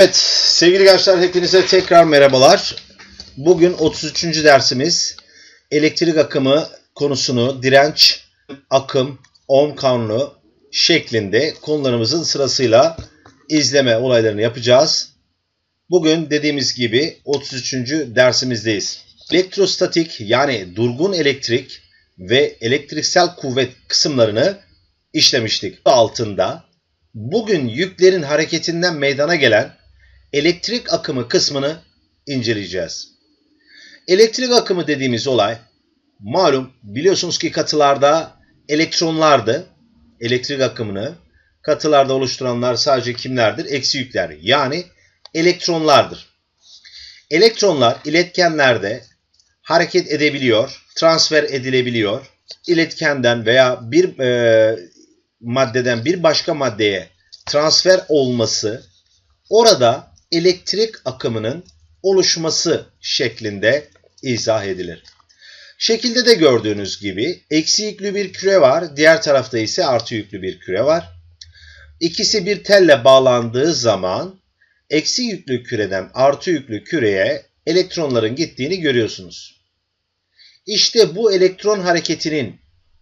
Evet sevgili gençler hepinize tekrar merhabalar. Bugün 33. dersimiz elektrik akımı konusunu direnç, akım, ohm kanunu şeklinde konularımızın sırasıyla izleme olaylarını yapacağız. Bugün dediğimiz gibi 33. dersimizdeyiz. Elektrostatik yani durgun elektrik ve elektriksel kuvvet kısımlarını işlemiştik. Altında bugün yüklerin hareketinden meydana gelen elektrik akımı kısmını inceleyeceğiz. Elektrik akımı dediğimiz olay malum biliyorsunuz ki katılarda elektronlardı. Elektrik akımını katılarda oluşturanlar sadece kimlerdir? Eksi yükler yani elektronlardır. Elektronlar iletkenlerde hareket edebiliyor, transfer edilebiliyor. İletkenden veya bir e, maddeden bir başka maddeye transfer olması orada elektrik akımının oluşması şeklinde izah edilir. Şekilde de gördüğünüz gibi eksi yüklü bir küre var, diğer tarafta ise artı yüklü bir küre var. İkisi bir telle bağlandığı zaman eksi yüklü küreden artı yüklü küreye elektronların gittiğini görüyorsunuz. İşte bu elektron hareketinin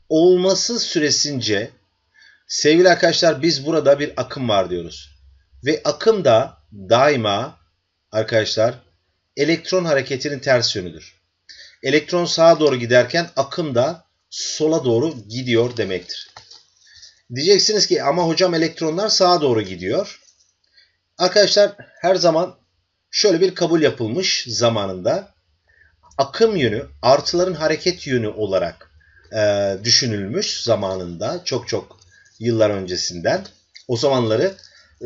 olması süresince sevgili arkadaşlar biz burada bir akım var diyoruz. Ve akım da daima arkadaşlar elektron hareketinin ters yönüdür. Elektron sağa doğru giderken akım da sola doğru gidiyor demektir. Diyeceksiniz ki ama hocam elektronlar sağa doğru gidiyor. Arkadaşlar her zaman şöyle bir kabul yapılmış zamanında akım yönü artıların hareket yönü olarak e, düşünülmüş zamanında çok çok yıllar öncesinden. O zamanları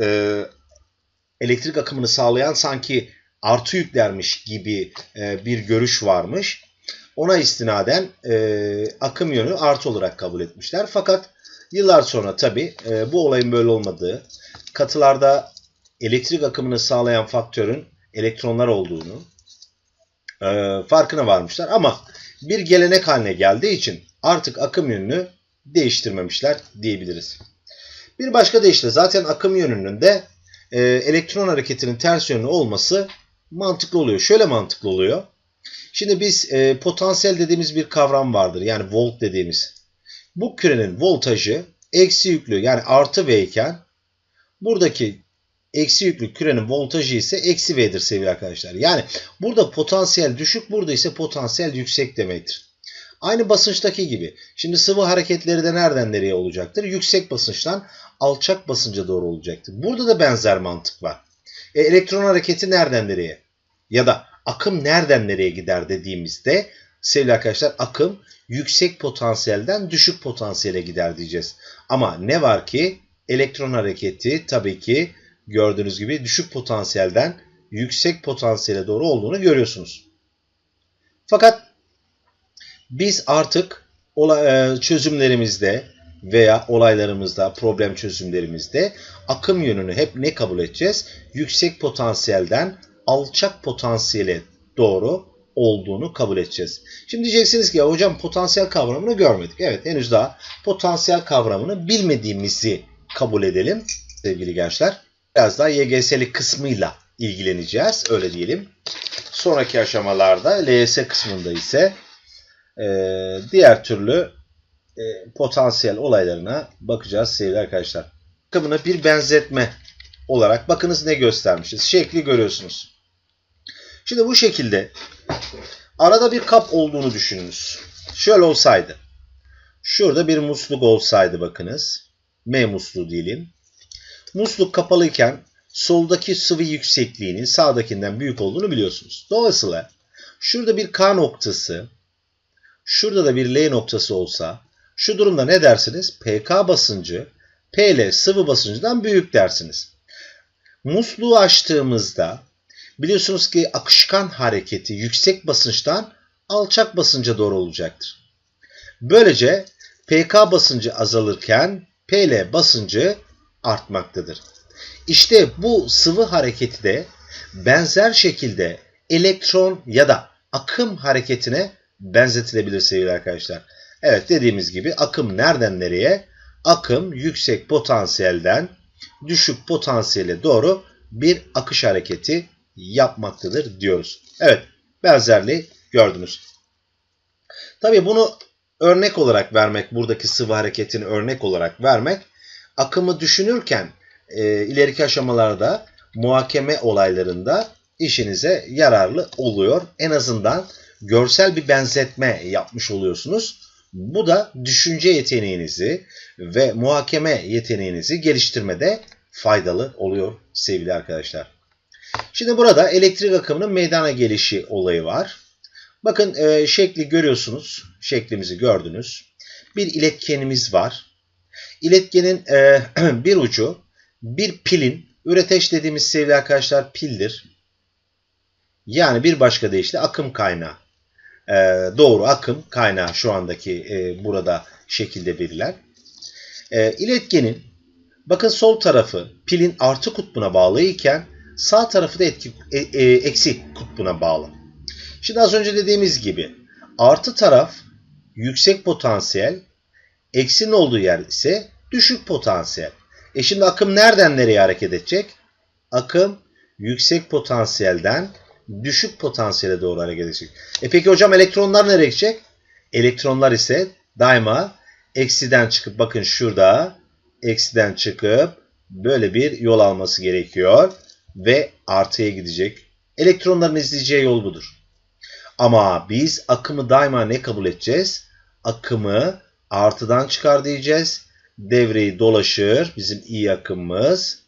e, elektrik akımını sağlayan sanki artı yüklermiş gibi e, bir görüş varmış. Ona istinaden e, akım yönü artı olarak kabul etmişler. Fakat yıllar sonra tabi e, bu olayın böyle olmadığı, katılarda elektrik akımını sağlayan faktörün elektronlar olduğunu e, farkına varmışlar. Ama bir gelenek haline geldiği için artık akım yönünü değiştirmemişler diyebiliriz. Bir başka deyişle zaten akım yönünün de e, elektron hareketinin ters yönlü olması mantıklı oluyor. Şöyle mantıklı oluyor. Şimdi biz e, potansiyel dediğimiz bir kavram vardır. Yani volt dediğimiz. Bu kürenin voltajı eksi yüklü yani artı V iken buradaki eksi yüklü kürenin voltajı ise eksi V'dir sevgili arkadaşlar. Yani burada potansiyel düşük burada ise potansiyel yüksek demektir. Aynı basınçtaki gibi. Şimdi sıvı hareketleri de nereden nereye olacaktır? Yüksek basınçtan alçak basınca doğru olacaktır. Burada da benzer mantık var. E, elektron hareketi nereden nereye? Ya da akım nereden nereye gider dediğimizde sevgili arkadaşlar akım yüksek potansiyelden düşük potansiyele gider diyeceğiz. Ama ne var ki elektron hareketi tabii ki gördüğünüz gibi düşük potansiyelden yüksek potansiyele doğru olduğunu görüyorsunuz. Fakat biz artık çözümlerimizde veya olaylarımızda, problem çözümlerimizde akım yönünü hep ne kabul edeceğiz? Yüksek potansiyelden alçak potansiyele doğru olduğunu kabul edeceğiz. Şimdi diyeceksiniz ki ya hocam potansiyel kavramını görmedik. Evet henüz daha potansiyel kavramını bilmediğimizi kabul edelim sevgili gençler. Biraz daha YGS'li kısmıyla ilgileneceğiz öyle diyelim. Sonraki aşamalarda LYS kısmında ise e, diğer türlü e, potansiyel olaylarına bakacağız sevgili arkadaşlar. Akımını bir benzetme olarak bakınız ne göstermişiz. Şekli görüyorsunuz. Şimdi bu şekilde arada bir kap olduğunu düşününüz. Şöyle olsaydı. Şurada bir musluk olsaydı bakınız. M musluğu diyelim. Musluk kapalıyken soldaki sıvı yüksekliğinin sağdakinden büyük olduğunu biliyorsunuz. Dolayısıyla şurada bir K noktası, şurada da bir L noktası olsa şu durumda ne dersiniz? PK basıncı PL sıvı basıncından büyük dersiniz. Musluğu açtığımızda biliyorsunuz ki akışkan hareketi yüksek basınçtan alçak basınca doğru olacaktır. Böylece PK basıncı azalırken PL basıncı artmaktadır. İşte bu sıvı hareketi de benzer şekilde elektron ya da akım hareketine benzetilebilir sevgili arkadaşlar. Evet dediğimiz gibi akım nereden nereye? Akım yüksek potansiyelden düşük potansiyele doğru bir akış hareketi yapmaktadır diyoruz. Evet, benzerliği gördünüz. Tabii bunu örnek olarak vermek, buradaki sıvı hareketini örnek olarak vermek, akımı düşünürken e, ileriki aşamalarda muhakeme olaylarında işinize yararlı oluyor. En azından görsel bir benzetme yapmış oluyorsunuz. Bu da düşünce yeteneğinizi ve muhakeme yeteneğinizi geliştirmede faydalı oluyor sevgili arkadaşlar. Şimdi burada elektrik akımının meydana gelişi olayı var. Bakın e, şekli görüyorsunuz. Şeklimizi gördünüz. Bir iletkenimiz var. İletkenin e, bir ucu bir pilin üreteç dediğimiz sevgili arkadaşlar pildir. Yani bir başka deyişle akım kaynağı. E, doğru akım kaynağı şu andaki e, burada şekilde verilen. E, iletkenin bakın sol tarafı pilin artı kutbuna bağlı iken sağ tarafı da etki, e, e, eksi kutbuna bağlı. Şimdi az önce dediğimiz gibi artı taraf yüksek potansiyel, eksinin olduğu yer ise düşük potansiyel. E şimdi akım nereden nereye hareket edecek? Akım yüksek potansiyelden düşük potansiyele doğru hareket edecek. E peki hocam elektronlar nereye gidecek? Elektronlar ise daima eksiden çıkıp bakın şurada eksiden çıkıp böyle bir yol alması gerekiyor ve artıya gidecek. Elektronların izleyeceği yol budur. Ama biz akımı daima ne kabul edeceğiz? Akımı artıdan çıkar diyeceğiz. Devreyi dolaşır bizim iyi akımımız.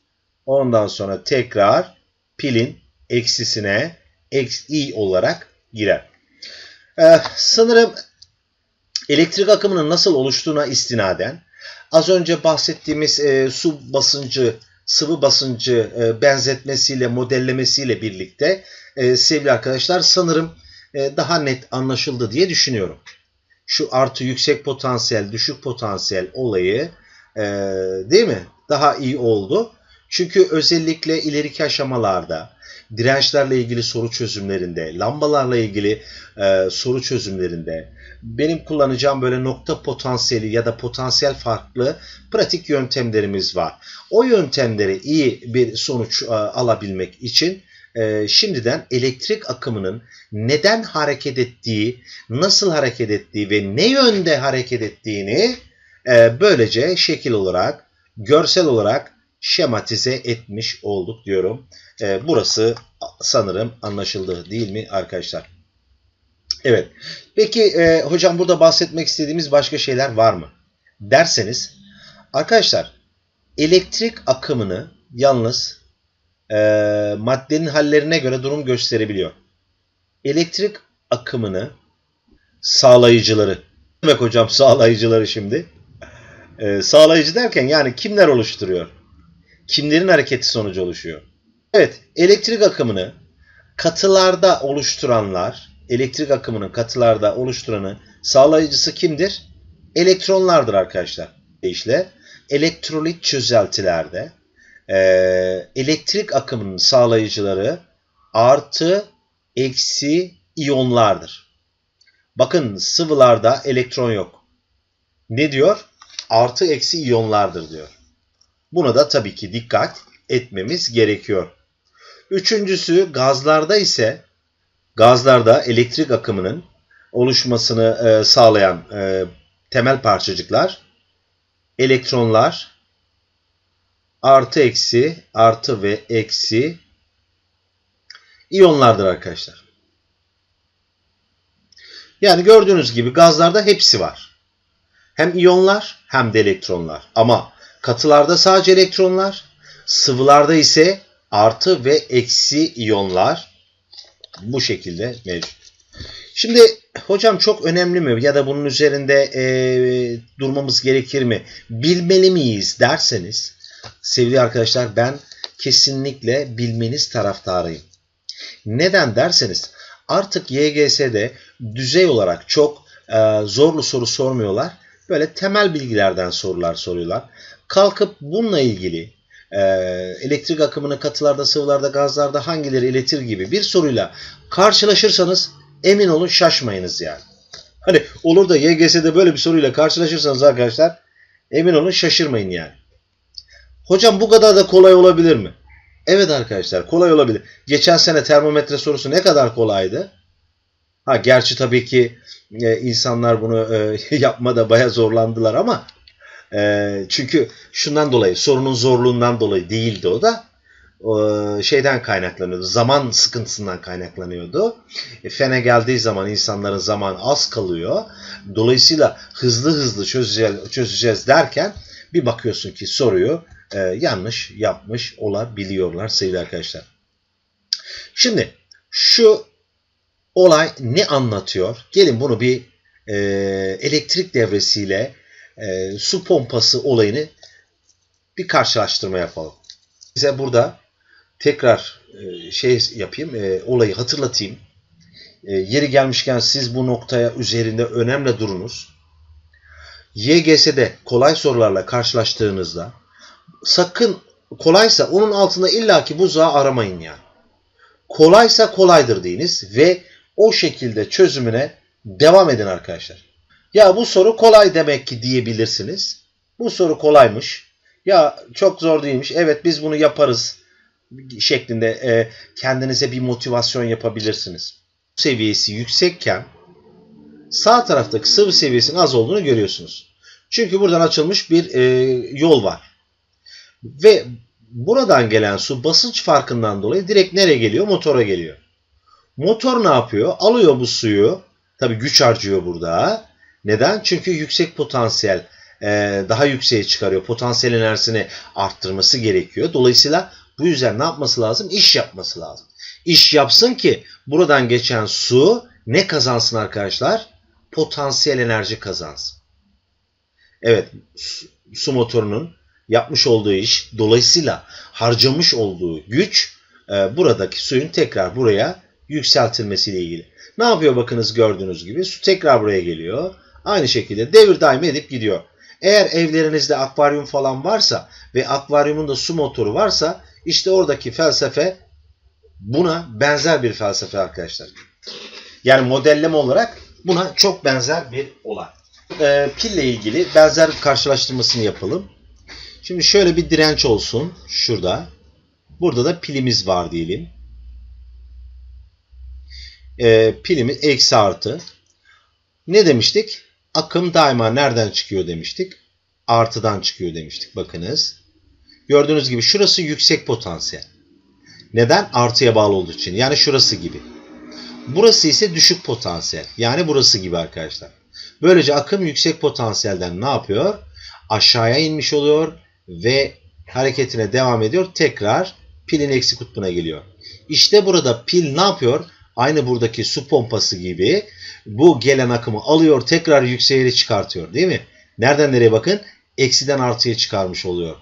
Ondan sonra tekrar pilin eksisine i olarak girer. Ee, sanırım elektrik akımının nasıl oluştuğuna istinaden az önce bahsettiğimiz e, su basıncı, sıvı basıncı e, benzetmesiyle, modellemesiyle birlikte e, sevgili arkadaşlar sanırım e, daha net anlaşıldı diye düşünüyorum. Şu artı yüksek potansiyel, düşük potansiyel olayı e, değil mi? Daha iyi oldu. Çünkü özellikle ileriki aşamalarda dirençlerle ilgili soru çözümlerinde, lambalarla ilgili e, soru çözümlerinde benim kullanacağım böyle nokta potansiyeli ya da potansiyel farklı pratik yöntemlerimiz var. O yöntemleri iyi bir sonuç e, alabilmek için e, şimdiden elektrik akımının neden hareket ettiği, nasıl hareket ettiği ve ne yönde hareket ettiğini e, böylece şekil olarak, görsel olarak şematize etmiş olduk diyorum. E, burası sanırım anlaşıldı değil mi arkadaşlar? Evet. Peki e, hocam burada bahsetmek istediğimiz başka şeyler var mı? Derseniz arkadaşlar elektrik akımını yalnız e, maddenin hallerine göre durum gösterebiliyor. Elektrik akımını sağlayıcıları. Demek hocam sağlayıcıları şimdi? E, sağlayıcı derken yani kimler oluşturuyor? Kimlerin hareketi sonucu oluşuyor? Evet, elektrik akımını katılarda oluşturanlar, elektrik akımının katılarda oluşturanı sağlayıcısı kimdir? Elektronlardır arkadaşlar. İşte elektrolit çözeltilerde e, elektrik akımının sağlayıcıları artı eksi iyonlardır. Bakın sıvılarda elektron yok. Ne diyor? Artı eksi iyonlardır diyor. Buna da tabii ki dikkat etmemiz gerekiyor. Üçüncüsü gazlarda ise gazlarda elektrik akımının oluşmasını e, sağlayan e, temel parçacıklar elektronlar artı eksi artı ve eksi iyonlardır arkadaşlar. Yani gördüğünüz gibi gazlarda hepsi var. Hem iyonlar hem de elektronlar. Ama katılarda sadece elektronlar, sıvılarda ise artı ve eksi iyonlar bu şekilde mevcut. Şimdi hocam çok önemli mi ya da bunun üzerinde e, durmamız gerekir mi? Bilmeli miyiz derseniz sevgili arkadaşlar ben kesinlikle bilmeniz taraftarıyım. Neden derseniz artık YGS'de düzey olarak çok e, zorlu soru sormuyorlar. Böyle temel bilgilerden sorular soruyorlar. Kalkıp bununla ilgili e, elektrik akımını katılarda, sıvılarda, gazlarda hangileri iletir gibi bir soruyla karşılaşırsanız emin olun şaşmayınız yani. Hani olur da YGS'de böyle bir soruyla karşılaşırsanız arkadaşlar emin olun şaşırmayın yani. Hocam bu kadar da kolay olabilir mi? Evet arkadaşlar kolay olabilir. Geçen sene termometre sorusu ne kadar kolaydı? Ha gerçi tabii ki e, insanlar bunu e, yapmada baya zorlandılar ama e, çünkü şundan dolayı sorunun zorluğundan dolayı değildi o da e, şeyden kaynaklanıyordu. Zaman sıkıntısından kaynaklanıyordu. E, fene geldiği zaman insanların zaman az kalıyor. Dolayısıyla hızlı hızlı çözeceğiz, çözeceğiz derken bir bakıyorsun ki soruyu e, yanlış yapmış olabiliyorlar sevgili arkadaşlar. Şimdi şu olay ne anlatıyor? Gelin bunu bir e, elektrik devresiyle e, su pompası olayını bir karşılaştırma yapalım. Size burada tekrar e, şey yapayım, e, olayı hatırlatayım. E, yeri gelmişken siz bu noktaya üzerinde önemli durunuz. YGS'de kolay sorularla karşılaştığınızda sakın kolaysa onun altında illaki buzağı aramayın yani. Kolaysa kolaydır deyiniz ve o şekilde çözümüne devam edin arkadaşlar. Ya bu soru kolay demek ki diyebilirsiniz. Bu soru kolaymış. Ya çok zor değilmiş. Evet biz bunu yaparız şeklinde e, kendinize bir motivasyon yapabilirsiniz. Seviyesi yüksekken sağ taraftaki sıvı seviyesinin az olduğunu görüyorsunuz. Çünkü buradan açılmış bir e, yol var. Ve buradan gelen su basınç farkından dolayı direkt nereye geliyor? Motora geliyor. Motor ne yapıyor? Alıyor bu suyu. Tabii güç harcıyor burada. Neden? Çünkü yüksek potansiyel e, daha yükseğe çıkarıyor. Potansiyel enerjisini arttırması gerekiyor. Dolayısıyla bu yüzden ne yapması lazım? İş yapması lazım. İş yapsın ki buradan geçen su ne kazansın arkadaşlar? Potansiyel enerji kazansın. Evet su motorunun yapmış olduğu iş dolayısıyla harcamış olduğu güç e, buradaki suyun tekrar buraya yükseltilmesiyle ilgili. Ne yapıyor bakınız gördüğünüz gibi su tekrar buraya geliyor. Aynı şekilde devir daim edip gidiyor. Eğer evlerinizde akvaryum falan varsa ve akvaryumun da su motoru varsa işte oradaki felsefe buna benzer bir felsefe arkadaşlar. Yani modelleme olarak buna çok benzer bir olay. Ee, pille ilgili benzer karşılaştırmasını yapalım. Şimdi şöyle bir direnç olsun şurada. Burada da pilimiz var diyelim. Ee, pilimiz eksi artı. Ne demiştik? Akım daima nereden çıkıyor demiştik? Artıdan çıkıyor demiştik. Bakınız. Gördüğünüz gibi şurası yüksek potansiyel. Neden? Artıya bağlı olduğu için. Yani şurası gibi. Burası ise düşük potansiyel. Yani burası gibi arkadaşlar. Böylece akım yüksek potansiyelden ne yapıyor? Aşağıya inmiş oluyor ve hareketine devam ediyor. Tekrar pilin eksi kutbuna geliyor. İşte burada pil ne yapıyor? Aynı buradaki su pompası gibi bu gelen akımı alıyor tekrar yükseğe çıkartıyor değil mi? Nereden nereye bakın? Eksiden artıya çıkarmış oluyor.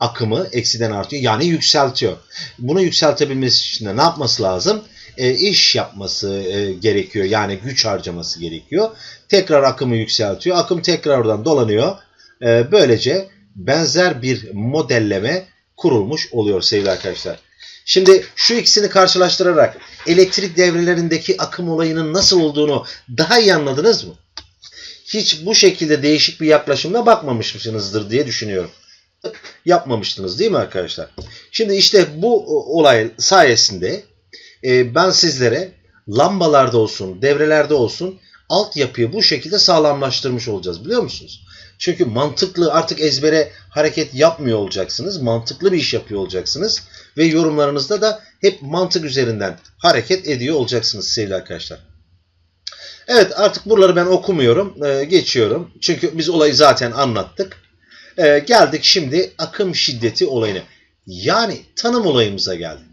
Akımı eksiden artıyor yani yükseltiyor. Bunu yükseltebilmesi için de ne yapması lazım? E, iş yapması e, gerekiyor. Yani güç harcaması gerekiyor. Tekrar akımı yükseltiyor. Akım tekrar oradan dolanıyor. E, böylece benzer bir modelleme kurulmuş oluyor sevgili arkadaşlar. Şimdi şu ikisini karşılaştırarak elektrik devrelerindeki akım olayının nasıl olduğunu daha iyi anladınız mı? Hiç bu şekilde değişik bir yaklaşımla bakmamışsınızdır diye düşünüyorum. Yapmamıştınız değil mi arkadaşlar? Şimdi işte bu olay sayesinde e, ben sizlere lambalarda olsun, devrelerde olsun altyapıyı bu şekilde sağlamlaştırmış olacağız biliyor musunuz? Çünkü mantıklı artık ezbere hareket yapmıyor olacaksınız. Mantıklı bir iş yapıyor olacaksınız. Ve yorumlarınızda da hep mantık üzerinden hareket ediyor olacaksınız sevgili arkadaşlar. Evet artık buraları ben okumuyorum. Ee, geçiyorum. Çünkü biz olayı zaten anlattık. Ee, geldik şimdi akım şiddeti olayına. Yani tanım olayımıza geldik.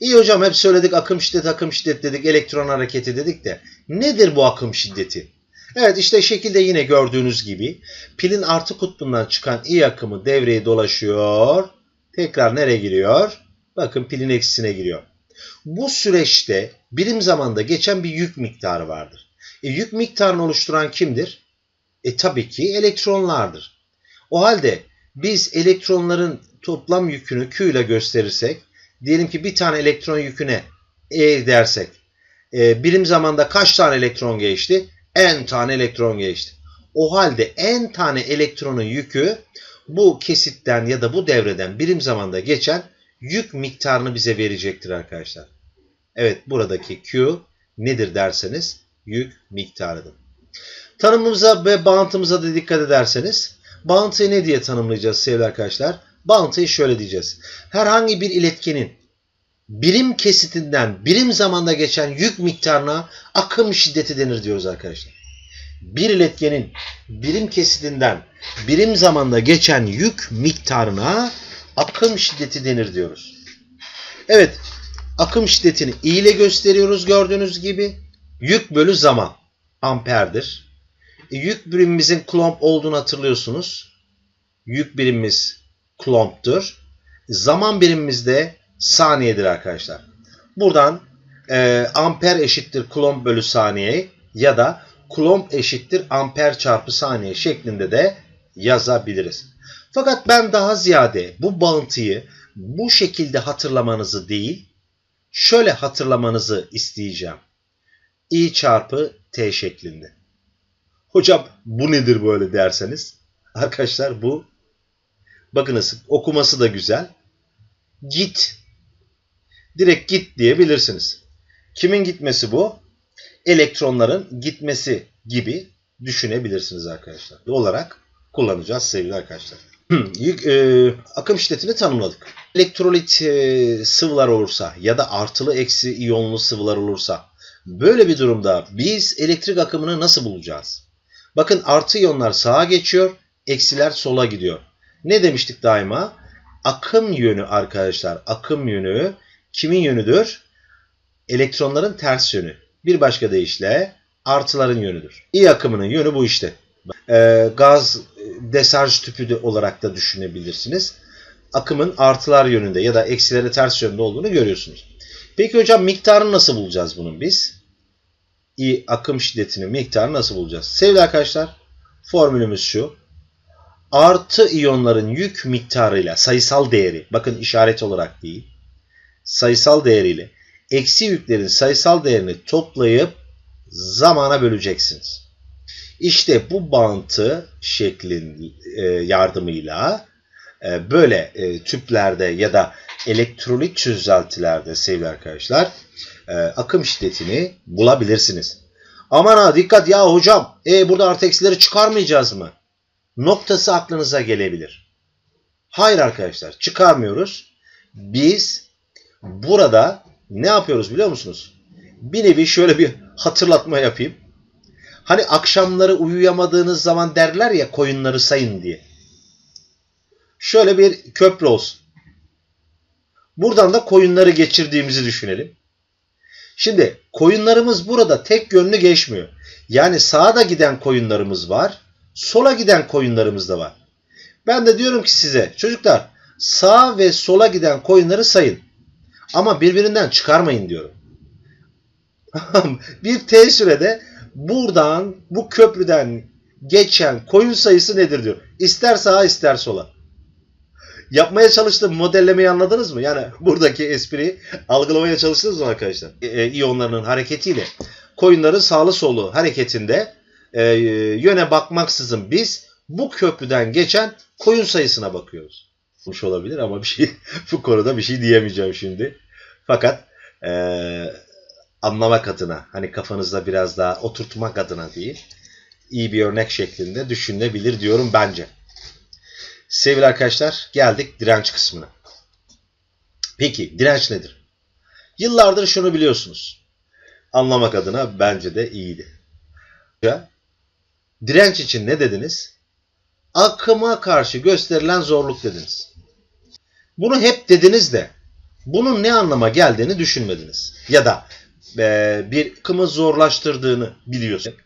İyi hocam hep söyledik akım şiddeti akım şiddeti dedik elektron hareketi dedik de nedir bu akım şiddeti? Evet işte şekilde yine gördüğünüz gibi pilin artı kutbundan çıkan i akımı devreye dolaşıyor. Tekrar nereye giriyor? Bakın pilin eksisine giriyor. Bu süreçte birim zamanda geçen bir yük miktarı vardır. E, yük miktarını oluşturan kimdir? E tabii ki elektronlardır. O halde biz elektronların toplam yükünü Q ile gösterirsek, diyelim ki bir tane elektron yüküne E dersek, e, birim zamanda kaç tane elektron geçti? N tane elektron geçti. O halde N tane elektronun yükü bu kesitten ya da bu devreden birim zamanda geçen yük miktarını bize verecektir arkadaşlar. Evet buradaki Q nedir derseniz yük miktarıdır. Tanımımıza ve bağıntımıza da dikkat ederseniz bağıntıyı ne diye tanımlayacağız sevgili arkadaşlar? Bağıntıyı şöyle diyeceğiz. Herhangi bir iletkenin birim kesitinden birim zamanda geçen yük miktarına akım şiddeti denir diyoruz arkadaşlar. Bir iletkenin birim kesitinden birim zamanda geçen yük miktarına akım şiddeti denir diyoruz. Evet, akım şiddetini I ile gösteriyoruz gördüğünüz gibi. Yük bölü zaman amperdir. E, yük birimimizin klomp olduğunu hatırlıyorsunuz. Yük birimimiz klomptur. Zaman birimimiz de saniyedir arkadaşlar. Buradan e, amper eşittir klomp bölü saniye ya da klomp eşittir amper çarpı saniye şeklinde de yazabiliriz. Fakat ben daha ziyade bu bağıntıyı bu şekilde hatırlamanızı değil, şöyle hatırlamanızı isteyeceğim. I çarpı T şeklinde. Hocam bu nedir böyle derseniz? Arkadaşlar bu bakınız okuması da güzel. Git. Direkt git diyebilirsiniz. Kimin gitmesi bu? Elektronların gitmesi gibi düşünebilirsiniz arkadaşlar. Olarak kullanacağız sevgili arkadaşlar. E, akım şiddetini tanımladık. Elektrolit e, sıvılar olursa ya da artılı eksi iyonlu sıvılar olursa böyle bir durumda biz elektrik akımını nasıl bulacağız? Bakın artı iyonlar sağa geçiyor, eksiler sola gidiyor. Ne demiştik daima? Akım yönü arkadaşlar, akım yönü kimin yönüdür? Elektronların ters yönü. Bir başka deyişle artıların yönüdür. İyi akımının yönü bu işte. E, gaz desarj tüpü de olarak da düşünebilirsiniz. Akımın artılar yönünde ya da eksileri ters yönde olduğunu görüyorsunuz. Peki hocam miktarını nasıl bulacağız bunun biz? İ akım şiddetinin miktarını nasıl bulacağız? Sevgili arkadaşlar formülümüz şu. Artı iyonların yük miktarıyla sayısal değeri bakın işaret olarak değil sayısal değeriyle eksi yüklerin sayısal değerini toplayıp zamana böleceksiniz. İşte bu bağıntı şeklin e, yardımıyla e, böyle e, tüplerde ya da elektrolit çözeltilerde sevgili arkadaşlar akım şiddetini bulabilirsiniz. Aman ha dikkat ya hocam e, burada artı eksileri çıkarmayacağız mı? Noktası aklınıza gelebilir. Hayır arkadaşlar çıkarmıyoruz. Biz burada ne yapıyoruz biliyor musunuz? Bir nevi şöyle bir hatırlatma yapayım. Hani akşamları uyuyamadığınız zaman derler ya koyunları sayın diye. Şöyle bir köprü olsun. Buradan da koyunları geçirdiğimizi düşünelim. Şimdi koyunlarımız burada tek yönlü geçmiyor. Yani sağa da giden koyunlarımız var. Sola giden koyunlarımız da var. Ben de diyorum ki size çocuklar sağa ve sola giden koyunları sayın. Ama birbirinden çıkarmayın diyorum. bir T sürede buradan bu köprüden geçen koyun sayısı nedir diyor. İster sağa ister sola. Yapmaya çalıştığım modellemeyi anladınız mı? Yani buradaki espriyi algılamaya çalıştınız mı arkadaşlar? E, e, iyonlarının hareketiyle koyunların sağlı solu hareketinde e, yöne bakmaksızın biz bu köprüden geçen koyun sayısına bakıyoruz. Olmuş olabilir ama bir şey bu konuda bir şey diyemeyeceğim şimdi. Fakat e, anlamak adına hani kafanızda biraz daha oturtmak adına değil iyi bir örnek şeklinde düşünülebilir diyorum bence. Sevgili arkadaşlar geldik direnç kısmına. Peki direnç nedir? Yıllardır şunu biliyorsunuz. Anlamak adına bence de iyiydi. Direnç için ne dediniz? Akıma karşı gösterilen zorluk dediniz. Bunu hep dediniz de bunun ne anlama geldiğini düşünmediniz. Ya da e, bir akımı zorlaştırdığını biliyorsunuz.